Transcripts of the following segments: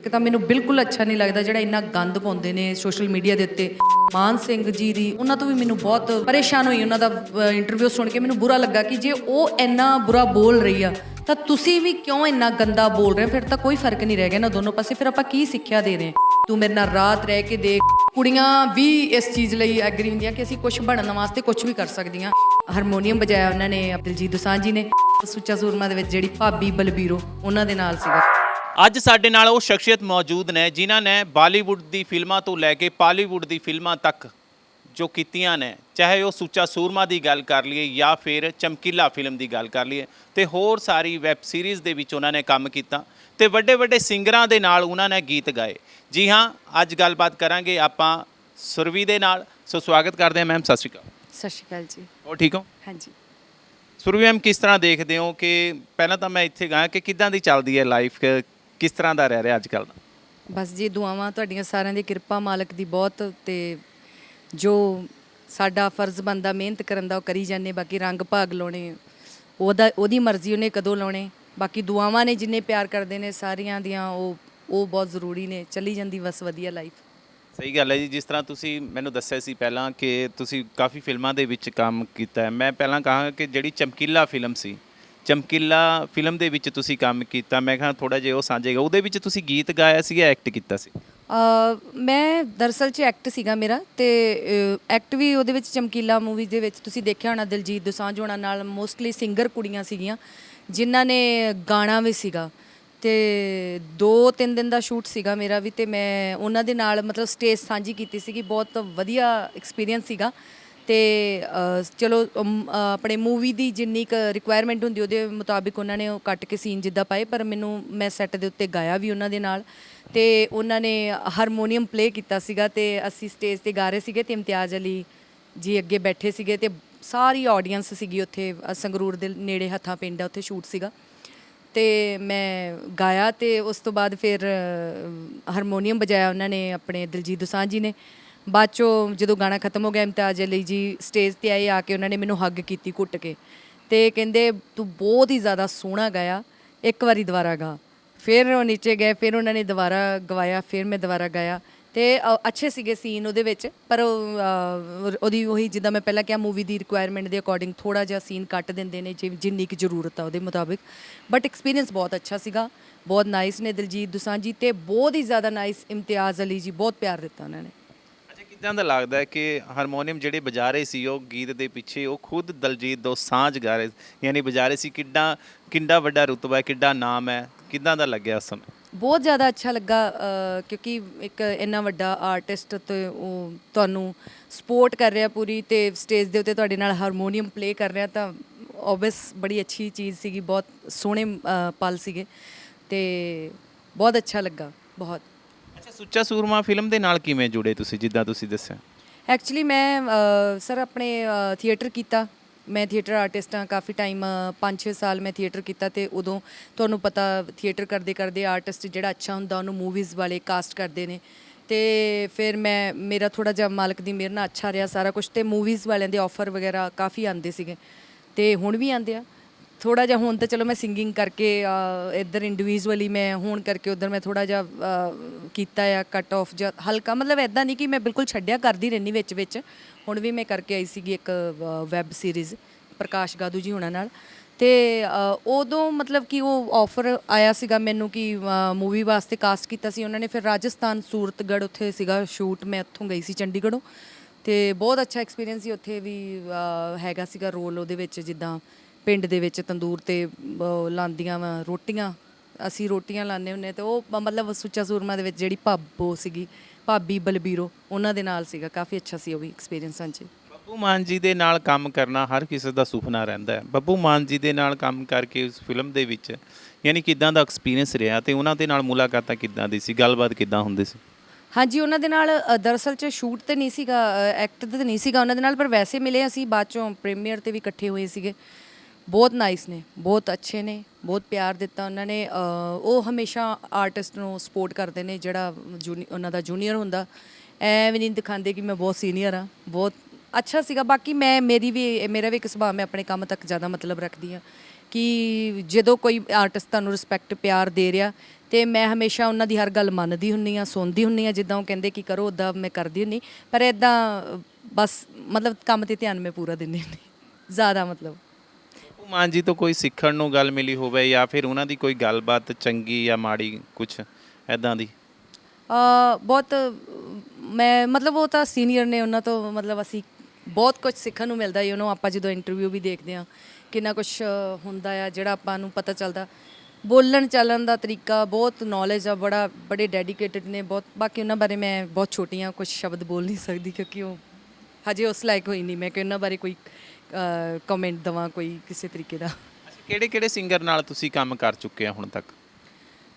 ਇੱਕ ਤਾਂ ਮੈਨੂੰ ਬਿਲਕੁਲ ਅੱਛਾ ਨਹੀਂ ਲੱਗਦਾ ਜਿਹੜਾ ਇੰਨਾ ਗੰਦ ਪਾਉਂਦੇ ਨੇ ਸੋਸ਼ਲ ਮੀਡੀਆ ਦੇ ਉੱਤੇ। ਮਾਨ ਸਿੰਘ ਜੀ ਦੀ, ਉਹਨਾਂ ਤੋਂ ਵੀ ਮੈਨੂੰ ਬਹੁਤ ਪਰੇਸ਼ਾਨ ਹੋਈ, ਉਹਨਾਂ ਦਾ ਇੰਟਰਵਿਊ ਸੁਣ ਕੇ ਮੈਨੂੰ ਬੁਰਾ ਲੱਗਾ ਕਿ ਜੇ ਉਹ ਇੰਨਾ ਬੁਰਾ ਬੋਲ ਰਹੀ ਆ, ਤਾਂ ਤੁਸੀਂ ਵੀ ਕਿਉਂ ਇੰਨਾ ਗੰਦਾ ਬੋਲ ਰਹੇ ਹੋ? ਫਿਰ ਤਾਂ ਕੋਈ ਫ਼ਰਕ ਨਹੀਂ ਰਹਿ ਗਿਆ ਨਾ ਦੋਨੋਂ ਪਾਸੇ, ਫਿਰ ਆਪਾਂ ਕੀ ਸਿੱਖਿਆ ਦੇ ਰਹੇ ਹਾਂ? ਤੂੰ ਮੇਰੇ ਨਾਲ ਰਾਤ ਰਹਿ ਕੇ ਦੇਖ, ਕੁੜੀਆਂ ਵੀ ਇਸ ਚੀਜ਼ ਲਈ ਐਗਰੀ ਹੁੰਦੀਆਂ ਕਿ ਅਸੀਂ ਕੁਝ ਬਣਨ ਵਾਸਤੇ ਕੁਝ ਵੀ ਕਰ ਸਕਦੀਆਂ। ਹਾਰਮੋਨੀਅਮ ਵਜਾਇਆ ਉਹਨਾਂ ਨੇ ਦਿਲਜੀਤ ਦੋਸਾਂਝ ਜੀ ਨੇ, ਸੁੱਚਾ ਸੂਰਮਾ ਦੇ ਵਿੱਚ ਜਿਹੜੀ ਭਾਬੀ ਬਲਬੀਰੋ, ਉਹਨਾਂ ਦੇ ਨਾਲ ਸੀਗਾ। ਅੱਜ ਸਾਡੇ ਨਾਲ ਉਹ ਸ਼ਖਸੀਅਤ ਮੌਜੂਦ ਨੇ ਜਿਨ੍ਹਾਂ ਨੇ ਬਾਲੀਵੁੱਡ ਦੀ ਫਿਲਮਾਂ ਤੋਂ ਲੈ ਕੇ ਪਾਲੀਵੁੱਡ ਦੀ ਫਿਲਮਾਂ ਤੱਕ ਜੋ ਕੀਤੀਆਂ ਨੇ ਚਾਹੇ ਉਹ ਸੁੱਚਾ ਸੂਰਮਾ ਦੀ ਗੱਲ ਕਰ ਲਈਏ ਜਾਂ ਫਿਰ ਚਮਕੀਲਾ ਫਿਲਮ ਦੀ ਗੱਲ ਕਰ ਲਈਏ ਤੇ ਹੋਰ ਸਾਰੀ ਵੈਬ ਸੀਰੀਜ਼ ਦੇ ਵਿੱਚ ਉਹਨਾਂ ਨੇ ਕੰਮ ਕੀਤਾ ਤੇ ਵੱਡੇ ਵੱਡੇ ਸਿੰਗਰਾਂ ਦੇ ਨਾਲ ਉਹਨਾਂ ਨੇ ਗੀਤ ਗਾਏ। ਜੀ ਹਾਂ ਅੱਜ ਗੱਲਬਾਤ ਕਰਾਂਗੇ ਆਪਾਂ ਸੁਰਵੀ ਦੇ ਨਾਲ। ਸੋ ਸਵਾਗਤ ਕਰਦੇ ਹਾਂ ਮੈਮ ਸਤਿ ਸ਼੍ਰੀ ਅਕਾਲ। ਸਤਿ ਸ਼੍ਰੀ ਅਕਾਲ ਜੀ। ਹੋਰ ਠੀਕ ਹੋ? ਹਾਂਜੀ। ਸੁਰਵੀ ਮੈਮ ਕਿਸ ਤਰ੍ਹਾਂ ਦੇਖਦੇ ਹੋ ਕਿ ਪਹਿਲਾਂ ਤਾਂ ਮੈਂ ਇੱਥੇ ਗਾ ਕਿ ਕਿੱਦਾਂ ਦੀ ਚੱਲਦੀ ਹੈ ਲਾਈਫ ਕਿਸ ਤਰ੍ਹਾਂ ਦਾ ਰਹਿ ਰਿਹਾ ਅੱਜ ਕੱਲ੍ਹ ਬਸ ਜੀ ਦੁਆਵਾਂ ਤੁਹਾਡੀਆਂ ਸਾਰਿਆਂ ਦੀ ਕਿਰਪਾ ਮਾਲਕ ਦੀ ਬਹੁਤ ਤੇ ਜੋ ਸਾਡਾ ਫਰਜ਼ ਬੰਦਾ ਮਿਹਨਤ ਕਰਨ ਦਾ ਉਹ ਕਰੀ ਜਾਂਦੇ ਬਾਕੀ ਰੰਗ ਭਾਗ ਲਾਉਣੇ ਉਹਦਾ ਉਹਦੀ ਮਰਜ਼ੀ ਉਹਨੇ ਕਦੋਂ ਲਾਉਣੇ। ਬਾਕੀ ਦੁਆਵਾਂ ਨੇ ਜਿੰਨੇ ਪਿਆਰ ਕਰਦੇ ਨੇ ਸਾਰੀਆਂ ਦੀਆਂ ਉਹ ਉਹ ਬਹੁਤ ਜ਼ਰੂਰੀ ਨੇ ਚੱਲੀ ਜਾਂਦੀ ਬਸ ਵਧੀਆ ਲਾਈਫ ਸਹੀ ਗੱਲ ਹੈ ਜੀ ਜਿਸ ਤਰ੍ਹਾਂ ਤੁਸੀਂ ਮੈਨੂੰ ਦੱਸਿਆ ਸੀ ਪਹਿਲਾਂ ਕਿ ਤੁਸੀਂ ਕਾਫੀ ਫਿਲਮਾਂ ਦੇ ਵਿੱਚ ਕੰਮ ਕੀਤਾ ਹੈ। ਮੈਂ ਪਹਿਲਾਂ ਕਹਾਂਗਾ ਕਿ ਜਿਹੜੀ ਚਮਕੀਲਾ ਫਿਲਮ ਸੀ ਚਮਕੀਲਾ ਫਿਲਮ ਦੇ ਵਿੱਚ ਤੁਸੀਂ ਕੰਮ ਕੀਤਾ। ਮੈਂ ਕਿਹਾ ਥੋੜਾ ਜਿਹਾ ਉਹ ਸਾਂਝੇਗਾ ਉਹਦੇ ਵਿੱਚ ਤੁਸੀਂ ਗੀਤ ਗਾਇਆ ਸੀ ਜਾਂ ਐਕਟ ਕੀਤਾ ਸੀ? ਮੈਂ ਦਰਸਲ ਚ ਐਕਟ ਸੀਗਾ ਮੇਰਾ ਤੇ ਐਕਟ ਵੀ ਉਹਦੇ ਵਿੱਚ ਚਮਕੀਲਾ ਮੂਵੀ ਦੇ ਵਿੱਚ ਤੁਸੀਂ ਦੇਖਿਆ ਹੋਣਾ, ਦਿਲਜੀਤ ਦੋਸਾਂਝ ਹੋਣਾ ਨਾਲ ਮੋਸਟਲੀ ਸਿੰਗਰ ਕੁੜੀਆਂ ਸੀਗੀਆਂ, ਜਿਨ੍ਹਾਂ ਨੇ ਗਾਣਾ ਵੀ ਸੀਗਾ। ਤੇ 2-3 ਦਿਨ ਦਾ ਸ਼ੂਟ ਸੀਗਾ ਮੇਰਾ ਵੀ ਤੇ ਮੈਂ ਉਹਨਾਂ ਦੇ ਨਾਲ ਮਤਲਬ ਸਟੇਜ ਸਾਂਝੀ ਕੀਤੀ ਸੀਗੀ। ਬਹੁਤ ਵਧੀਆ ਐਕਸਪੀਰੀਅੰਸ ਸੀਗਾ। ਤੇ ਅ, ਚਲੋ ਅਮ, ਅ, ਆਪਣੇ ਮੂਵੀ ਦੀ ਜਿੰਨੀ ਕੁ ਰਿਕੁਆਇਰਮੈਂਟ ਹੁੰਦੀ ਉਹਦੇ ਮੁਤਾਬਿਕ ਉਹਨਾਂ ਨੇ ਉਹ ਕੱਟ ਕੇ ਸੀਨ ਜਿੱਦਾਂ ਪਾਏ ਪਰ ਮੈਨੂੰ ਮੈਂ ਸੈੱਟ ਦੇ ਉੱਤੇ ਗਾਇਆ ਵੀ ਉਹਨਾਂ ਦੇ ਨਾਲ ਤੇ ਉਹਨਾਂ ਨੇ ਹਾਰਮੋਨੀਅਮ ਪਲੇ ਕੀਤਾ ਸੀਗਾ ਤੇ ਅਸੀਂ ਸਟੇਜ ਤੇ ਗਾ ਰਹੇ ਸੀਗੇ ਤੇ ਇਮਤਿਆਜ਼ ਅਲੀ ਜੀ ਅੱਗੇ ਬੈਠੇ ਸੀਗੇ ਤੇ ਸਾਰੀ ਆਡੀਅנס ਸੀਗੀ ਉੱਥੇ ਅ, ਸੰਗਰੂਰ ਦੇ ਨੇੜੇ ਹੱਥਾਂ ਪਿੰਡ ਆ ਉੱਥੇ ਸ਼ੂਟ ਸੀਗਾ। ਤੇ ਮੈਂ ਗਾਇਆ ਤੇ ਉਸ ਤੋਂ ਬਾਅਦ ਫਿਰ ਅ, ਹਾਰਮੋਨੀਅਮ ਵਜਾਇਆ ਉਹਨਾਂ ਨੇ ਆਪਣੇ ਦਿਲਜੀਤ ਦੋਸਾਂਝ ਜੀ ਨੇ। ਬਾਅਦ ਚੋਂ ਜਦੋਂ ਗਾਣਾ ਖਤਮ ਹੋ ਗਿਆ ਇਮਤਿਆਜ਼ ਅਲੀ ਜੀ ਸਟੇਜ ਤੇ ਆਏ ਆ ਕੇ ਉਹਨਾਂ ਨੇ ਮੈਨੂੰ ਹੱਗ ਕੀਤੀ ਕੁੱਟ ਕੇ। ਤੇ ਕਹਿੰਦੇ ਤੂੰ ਬਹੁਤ ਹੀ ਜ਼ਿਆਦਾ ਸੋਹਣਾ ਗਾਇਆ ਇੱਕ ਵਾਰੀ ਦੁਬਾਰਾ ਗਾ। ਫਿਰ ਉਹ ਨੀਚੇ ਗਏ ਫਿਰ ਉਹਨਾਂ ਨੇ ਦੁਬਾਰਾ ਗਵਾਇਆ ਫਿਰ ਮੈਂ ਦੁਬਾਰਾ ਗਾਇਆ। ਤੇ ਅ, ਅੱਛੇ ਸੀਗੇ ਸੀਨ ਉਹਦੇ ਵਿੱਚ ਪਰ ਉਹ, ਅ, ਉਹਦੀ ਉਹੀ ਜਿੱਦਾਂ ਮੈਂ ਪਹਿਲਾਂ ਕਿਹਾ ਮੂਵੀ ਦੀ ਰਿਕੁਆਇਰਮੈਂਟ ਦੇ ਅਕੋਰਡਿੰਗ ਥੋੜਾ ਜਿਹਾ ਸੀਨ ਕੱਟ ਦਿੰਦੇ ਨੇ ਜਿ- ਜਿੰਨੀ ਕੁ ਜ਼ਰੂਰਤ ਆ ਉਹਦੇ ਮੁਤਾਬਿਕ। ਬਟ ਐਕਸਪੀਰੀਅੰਸ ਬਹੁਤ ਅੱਛਾ ਸੀਗਾ ਬਹੁਤ ਨਾਈਸ ਨੇ ਦਿਲਜੀਤ ਦੋਸਾਂਝ ਜੀ ਤੇ ਬਹੁਤ ਹੀ ਜ਼ਿਆਦਾ ਨਾਈਸ ਇਮਤਿਆਜ਼ ਅਲੀ ਜੀ ਬਹੁਤ ਪਿਆਰ ਦਿੱਤਾ ਉਹਨਾਂ ਨੇ। ਅੱਛਾ ਦਾ ਲੱਗਦਾ ਹੈ ਕਿ ਹਾਰਮੋਨੀਅਮ ਜਿਹੜੇ ਵਜਾ ਰਹੇ ਸੀ ਉਹ ਗੀਤ ਦੇ ਪਿੱਛੇ, ਉਹ ਖੁਦ ਦਲਜੀਤ ਦੋ ਸਾਂਝ ਗਾ ਰਹੇ ਯਾਨੀ ਵਜਾ ਰਹੇ ਸੀ ਕਿੱਡਾ, ਕਿੰਡਾ ਵੱਡਾ ਰੁਤਬਾ ਹੈ, ਕਿੱਡਾ ਨਾਮ ਹੈ, ਕਿਦਾਂ ਦਾ ਲੱਗਿਆ ਉਸ ਸਮੇਂ? ਬਹੁਤ ਜ਼ਿਆਦਾ ਅੱਛਾ ਲੱਗਾ ਕਿਉਂਕਿ ਇੱਕ ਇੰਨਾ ਵੱਡਾ ਆਰਟਿਸਟ ਤੇ ਉਹ ਤੁਹਾਨੂੰ ਸਪੋਰਟ ਕਰ ਰਿਹਾ ਪੂਰੀ ਤੇ ਸਟੇਜ ਦੇ ਉੱਤੇ ਤੁਹਾਡੇ ਨਾਲ ਹਾਰਮੋਨੀਅਮ ਪਲੇ ਕਰ ਰਿਹਾ ਤਾਂ ਓਬਵੀਅਸ ਬੜੀ ਅੱਛੀ ਚੀਜ਼ ਸੀਗੀ, ਬਹੁਤ ਸੋਹਣੇ ਪਲ ਸੀਗੇ ਤੇ ਬਹੁਤ ਅੱਛਾ ਲੱਗਾ, ਬਹੁਤ। ਸੁੱਚਾ ਸੂਰਮਾ ਫਿਲਮ ਦੇ ਨਾਲ ਕਿਵੇਂ ਜੁੜੇ ਤੁਸੀਂ, ਜਿੱਦਾਂ ਤੁਸੀਂ ਦੱਸਿਆ? ਐਕਚੁਅਲੀ ਮੈਂ ਸਰ ਆਪਣੇ ਥੀਏਟਰ ਕੀਤਾ। ਮੈਂ ਥੀਏਟਰ ਆਰਟਿਸਟ ਹਾਂ, ਕਾਫੀ ਟਾਈਮ 5-6 ਸਾਲ ਮੈਂ ਥੀਏਟਰ ਕੀਤਾ ਤੇ ਉਦੋਂ ਤੁਹਾਨੂੰ ਪਤਾ ਥੀਏਟਰ ਕਰਦੇ ਕਰਦੇ ਆਰਟਿਸਟ ਜਿਹੜਾ ਅੱਛਾ ਹੁੰਦਾ, ਉਹਨੂੰ ਮੂਵੀਜ਼ ਵਾਲੇ ਕਾਸਟ ਕਰਦੇ ਨੇ। ਤੇ ਫਿਰ ਮੈਂ, ਮੇਰਾ ਥੋੜਾ ਜਿਹਾ ਮਾਲਕ ਦੀ ਮਿਹਰ ਨਾਲ ਅੱਛਾ ਰਿਹਾ ਸਾਰਾ ਕੁਝ ਤੇ ਮੂਵੀਜ਼ ਵਾਲਿਆਂ ਦੇ ਆਫਰ ਵਗੈਰਾ ਕਾਫੀ ਆਉਂਦੇ ਸੀਗੇ। ਤੇ ਹੁਣ ਵੀ ਆਉਂਦੇ ਆ। ਥੋੜਾ ਜਿਹਾ ਹੁਣ ਤਾਂ ਚਲੋ ਮੈਂ ਸਿੰਗਿੰਗ ਕਰਕੇ ਇੱਧਰ ਇੰਡੀਵਿਜੂਅਲੀ ਮੈਂ ਹੋਣ ਕਰਕੇ ਉਧਰ ਮੈਂ ਥੋੜਾ ਜਿਹਾ ਕੀਤਾ ਆ ਕੱਟ ਆਫ ਜਾਂ ਹਲਕਾ, ਮਤਲਬ ਐਦਾਂ ਨਹੀਂ ਕਿ ਮੈਂ ਬਿਲਕੁਲ ਛੱਡਿਆ, ਕਰਦੀ ਰਹਿਣੀ ਵਿੱਚ ਵਿੱਚ। ਹੁਣ ਵੀ ਮੈਂ ਕਰਕੇ ਆਈ ਸੀਗੀ ਇੱਕ ਵੈਬ ਸੀਰੀਜ਼ ਪ੍ਰਕਾਸ਼ ਗਾਦੂ ਜੀ ਹੁਣਾਂ ਨਾਲ। ਤੇ ਉਦੋਂ ਮਤਲਬ ਕਿ ਉਹ ਆਫਰ ਆਇਆ ਸੀਗਾ ਮੈਨੂੰ ਕਿ ਮੂਵੀ ਵਾਸਤੇ ਕਾਸਟ ਕੀਤਾ ਸੀ। ਉਹਨਾਂ ਨੇ ਫਿਰ ਰਾਜਸਥਾਨ, ਸੂਰਤਗੜ੍ਹ ਉੱਥੇ ਸੀਗਾ ਸ਼ੂਟ ਮੈਂ ਉੱਥੋਂ ਗਈ ਸੀ ਚੰਡੀਗੜ੍ਹੋਂ। ਤੇ ਬਹੁਤ ਅੱਛਾ ਐਕਸਪੀਰੀਅੰਸ ਸੀ। ਉੱਥੇ ਵੀ ਹੈਗਾ ਸੀਗਾ ਰੋਲ ਉਹਦੇ ਵਿੱਚ ਜਿੱਦਾਂ ਪਿੰਡ ਦੇ ਵਿੱਚ ਤੰਦੂਰ ਤੇ ਲਾਂਦੀਆਂ ਵਾ ਰੋਟੀਆਂ। ਅਸੀਂ ਰੋਟੀਆਂ ਲਾਉਂਦੇ ਹੁੰਨੇ ਤੇ ਉਹ ਮਤਲਬ ਸੁੱਚਾ ਸੂਰਮਾ ਦੇ ਵਿੱਚ ਜਿਹੜੀ ਭਾਬੋ ਸੀਗੀ ਭਾਬੀ ਬਲਬੀਰੋ ਉਹਨਾਂ ਦੇ ਨਾਲ ਸੀਗਾ। ਕਾਫੀ ਅੱਛਾ ਸੀ ਉਹ ਵੀ ਐਕਸਪੀਰੀਅੰਸ ਹਾਂਜੀ। ਬੱਬੂ ਮਾਨ ਜੀ ਦੇ ਨਾਲ ਕੰਮ ਕਰਨਾ ਹਰ ਕਿਸੇ ਦਾ ਸੁਪਨਾ ਰਹਿੰਦਾ ਹੈ। ਬੱਬੂ ਮਾਨ ਜੀ ਦੇ ਨਾਲ ਕੰਮ ਕਰਕੇ ਉਸ ਫਿਲਮ ਦੇ ਵਿੱਚ ਯਾਨੀ ਕਿਦਾਂ ਦਾ ਐਕਸਪੀਰੀਅੰਸ ਰਿਹਾ ਤੇ ਉਹਨਾਂ ਦੇ ਨਾਲ ਮੁਲਾਕਾਤਾਂ ਕਿਦਾਂ ਦੀ ਸੀ? ਗੱਲਬਾਤ ਕਿਦਾਂ ਹੁੰਦੀ ਸੀ? ਹਾਂਜੀ ਉਹਨਾਂ ਦੇ ਨਾਲ ਅ, ਦਰਅਸਲ ਚ ਸ਼ੂਟ ਤੇ ਨਹੀਂ ਸੀਗਾ ਐਕਟ ਤੇ ਨਹੀਂ ਸੀਗਾ ਉਹਨਾਂ ਦੇ ਨਾਲ ਪਰ ਵੈਸੇ ਮਿਲੇ ਅਸੀਂ ਬਾਅਦ ਚੋਂ ਪ੍ਰੀਮੀਅਰ ਤੇ ਵੀ ਇਕੱਠੇ ਹੋਏ ਸੀਗੇ। ਬਹੁਤ ਨਾਈਸ ਨੇ, ਬਹੁਤ ਅੱਛੇ ਨੇ, ਬਹੁਤ ਪਿਆਰ ਦਿੱਤਾ ਉਹਨਾਂ ਨੇ। ਉਹ ਹਮੇਸ਼ਾ ਆਰਟਿਸਟ ਨੂੰ ਸਪੋਰਟ ਕਰਦੇ ਨੇ, ਜਿਹੜਾ ਜੂਨੀ- ਉਹਨਾਂ ਦਾ ਜੂਨੀਅਰ ਹੁੰਦਾ। ਐ ਵੀ ਨਹੀਂ ਦਿਖਾਉਂਦੇ ਕਿ ਮੈਂ ਬਹੁਤ ਸੀਨੀਅਰ ਆ ਬਹੁਤ ਅੱਛਾ ਸੀਗਾ। ਬਾਕੀ ਮੈਂ, ਮੇਰੀ ਵੀ, ਮੇਰਾ ਵੀ ਇੱਕ ਸੁਭਾਅ ਮੈਂ ਆਪਣੇ ਕੰਮ ਤੱਕ ਜ਼ਿਆਦਾ ਮਤਲਬ ਰੱਖਦੀ ਆ ਕਿ ਜਦੋਂ ਕੋਈ ਆਰਟਿਸਟ ਤੁਹਾਨੂੰ ਰਿਸਪੈਕਟ ਪਿਆਰ ਦੇ ਰਿਹਾ, ਤੇ ਮੈਂ ਹਮੇਸ਼ਾ ਉਹਨਾਂ ਦੀ ਹਰ ਗੱਲ ਮੰਨਦੀ ਹੁੰਨੀ ਆ ਸੁਣਦੀ ਹੁੰਨੀ ਆ ਜਿੱਦਾਂ ਉਹ ਕਹਿੰਦੇ ਕਿ ਕਰੋ ਉਦਾਂ ਮੈਂ ਕਰਦੀ ਹੁੰਨੀ ਪਰ ਇਦਾਂ ਬਸ ਮਤਲਬ ਕੰਮ ਤੇ ਧਿਆਨ ਮੈਂ ਪੂਰਾ ਦਿੰਦੀ ਹੁੰਨੀ ਜ਼ਿਆਦਾ ਮਤਲਬ। ਮਾਨ ਜੀ ਤੋਂ ਕੋਈ ਸਿੱਖਣ ਨੂੰ ਗੱਲ ਮਿਲੀ ਹੋਵੇ ਜਾਂ ਫਿਰ ਉਹਨਾਂ ਦੀ ਕੋਈ ਗੱਲਬਾਤ ਚੰਗੀ ਜਾਂ ਮਾੜੀ ਕੁਝ ਐਦਾਂ ਦੀ? ਅ ਬਹੁਤ, ਮੈਂ ਮਤਲਬ ਉਹ ਤਾਂ ਸੀਨੀਅਰ ਨੇ, ਉਹਨਾਂ ਤੋਂ ਮਤਲਬ ਅਸੀਂ ਬਹੁਤ ਕੁਝ ਸਿੱਖਣ ਨੂੰ ਮਿਲਦਾ ਯੂ نو ਆਪਾਂ ਜਦੋਂ ਇੰਟਰਵਿਊ ਵੀ ਦੇਖਦੇ ਆ ਕਿੰਨਾ ਕੁਝ ਹੁੰਦਾ ਆ, ਜਿਹੜਾ ਆਪਾਂ ਨੂੰ ਪਤਾ ਚੱਲਦਾ। ਬੋਲਣ ਚੱਲਣ ਦਾ ਤਰੀਕਾ ਬਹੁਤ ਨੌਲੇਜ ਆ, ਬੜਾ, ਬੜੇ ਡੈਡੀਕੇਟਿਡ ਨੇ, ਬਹੁਤ, ਬਾਕੀ ਉਹਨਾਂ ਬਾਰੇ ਮੈਂ ਬਹੁਤ ਛੋਟੀਆਂ ਹਾਂ ਕੁਝ ਸ਼ਬਦ ਬੋਲ ਨਹੀਂ ਸਕਦੀ ਕਿਉਂਕਿ ਉਹ ਹਜੇ ਉਸ ਲਾਇਕ ਹੋਈ ਨਹੀਂ ਮੈਂ, ਕਿ ਉਹਨਾਂ ਬਾਰੇ ਕੋਈ ਕਮੈਂਟ ਦਵਾਂ ਕੋਈ ਕਿਸੇ ਤਰੀਕੇ ਦਾ। ਕਿਹੜੇ ਕਿਹੜੇ ਸਿੰਗਰ ਨਾਲ ਤੁਸੀਂ ਕੰਮ ਕਰ ਚੁੱਕੇ ਆ ਹੁਣ ਤੱਕ?